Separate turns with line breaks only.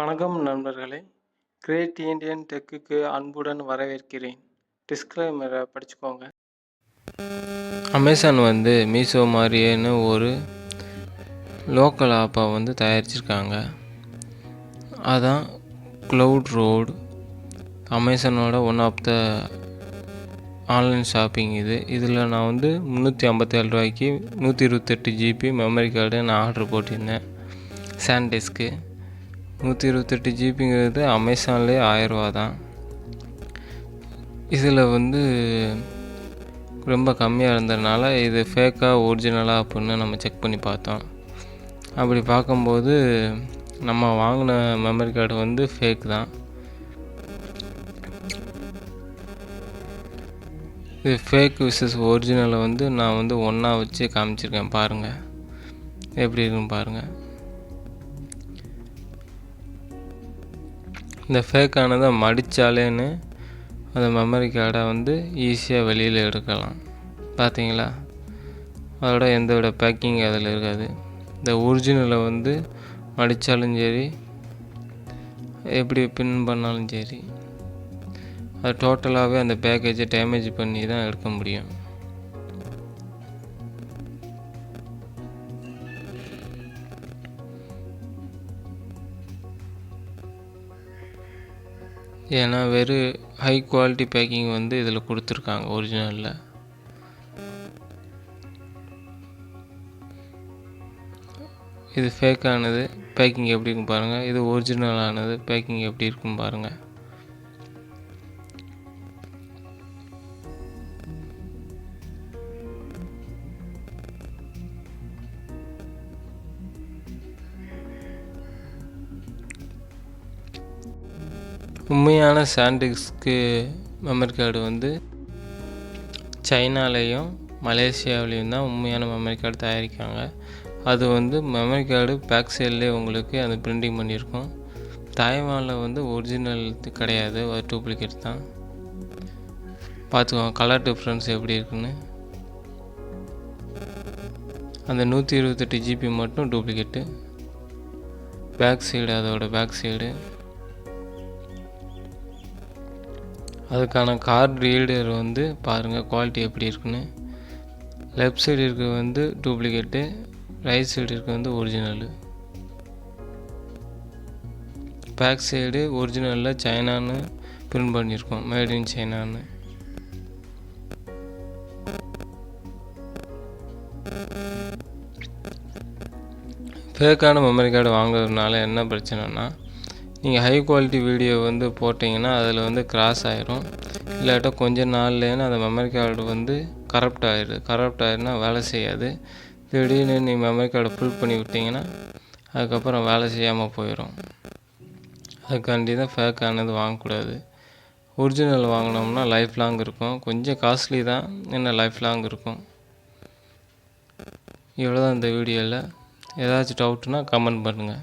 வணக்கம் நண்பர்களே. Great Indian டெக்குக்கு அன்புடன் வரவேற்கிறேன். டிஸ்கிளைமரை படிச்சுக்கோங்க.
அமேசான் வந்து மீஷோ மாதிரியேன்னு ஒரு லோக்கல் ஆப்பை வந்து தயாரிச்சிருக்காங்க. அதான் cloud road அமேசானோட one of the online shopping இது. இதில் நான் வந்து முந்நூற்றி ஐம்பத்தேழு ரூபாய்க்கு நூற்றி இருபத்தெட்டு ஜிபி மெமரி கார்டு நான் ஆர்டர் போட்டிருந்தேன். சான்டிஸ்க்கு நூற்றி இருபத்தெட்டு ஜிபிங்கிறது அமேசான்லேயே ஆயிரரூவா தான் இதில் வந்து ரொம்ப கம்மியாக இருந்ததுனால இது ஃபேக்காக ஒரிஜினலாக அப்படின்னு நம்ம செக் பண்ணி பார்த்தோம். அப்படி பார்க்கும்போது நம்ம வாங்கின மெமரி கார்டு வந்து ஃபேக் தான். இது ஃபேக் விசஸ் ஒரிஜினலை வந்து நான் வந்து ஒன்றா வச்சு காமிச்சிருக்கேன் பாருங்கள் எப்படி இருக்குன்னு பாருங்கள் இந்த ஃபேக்கானதை மடித்தாலேன்னு அந்த மெமரி கார்டை வந்து ஈஸியாக வெளியில் எடுக்கலாம். பார்த்தீங்களா அதோட எந்த விட பேக்கிங் அதில் இருக்காது. இந்த ஒரிஜினலை வந்து மடித்தாலும் சரி எப்படி பின் பண்ணாலும் சரி அது டோட்டலாகவே அந்த பேக்கேஜை டேமேஜ் பண்ணி தான் எடுக்க முடியும். ஏன்னா வெறும் ஹை குவாலிட்டி பேக்கிங் வந்து இதில் கொடுத்துருக்காங்க ஒரிஜினலில் இது ஃபேக்கானது பேக்கிங் எப்படி இருக்கும் பாருங்கள் இது ஒரிஜினலானது பேக்கிங் எப்படி இருக்கும் பாருங்கள் உண்மையான சாண்டிஸ்க்கு மெமரி கார்டு வந்து சைனாலேயும் மலேசியாவிலையும் தான் உண்மையான மெமரி கார்டு தயாரிக்காங்க அது வந்து மெமரி கார்டு பேக் சைட்லேயே உங்களுக்கு அது பிரிண்டிங் பண்ணியிருக்கோம். தாய்வானில் வந்து ஒரிஜினல் கிடையாது ஒரு டூப்ளிகேட் தான். பார்த்துக்கோங்க கலர் டிஃப்ரென்ஸ் எப்படி இருக்குன்னு. அந்த நூற்றி இருபத்தெட்டு ஜிபி மட்டும் டூப்ளிகேட்டு பேக் சைடு அதோட பேக் சைடு அதுக்கான கார்டு ரீடர் வந்து பாருங்கள் குவாலிட்டி எப்படி இருக்குன்னு. லெஃப்ட் சைடு இருக்க வந்து டூப்ளிகேட்டு ரைட் சைடு இருக்கிறது வந்து ஒரிஜினலு பேக் சைடு ஒரிஜினலில் சைனான்னு பிரிண்ட் பண்ணியிருக்கோம் மேட் இன் சைனான்னு. ஃபேக்கான மெமரி கார்டு வாங்குறதுனால என்ன பிரச்சனைனா நீங்கள் ஹை குவாலிட்டி வீடியோ வந்து போட்டிங்கன்னா அதில் வந்து கிராஸ் ஆயிரும். இல்லாட்டா கொஞ்ச நாள்லேன்னு அந்த மெமரி கார்டு வந்து கரப்ட் ஆயிடுது கரப்ட் ஆயிருன்னா வேலை செய்யாது. திடீர்னு நீங்கள் மெமரி கார்டை ஃபுல் பண்ணி விட்டிங்கன்னா அதுக்கப்புறம் வேலை செய்யாமல் போயிடும் அதுக்காண்டி தான் ஃபேக்கானது வாங்கக்கூடாது. ஒரிஜினல் வாங்கினோம்னா லைஃப் லாங் இருக்கும். கொஞ்சம் காஸ்ட்லி தான். என்ன லைஃப் லாங் இருக்கும்? இவ்வளோ தான் இந்த வீடியோவில் ஏதாச்சும் டவுட்னா கமெண்ட் பண்ணுங்கள்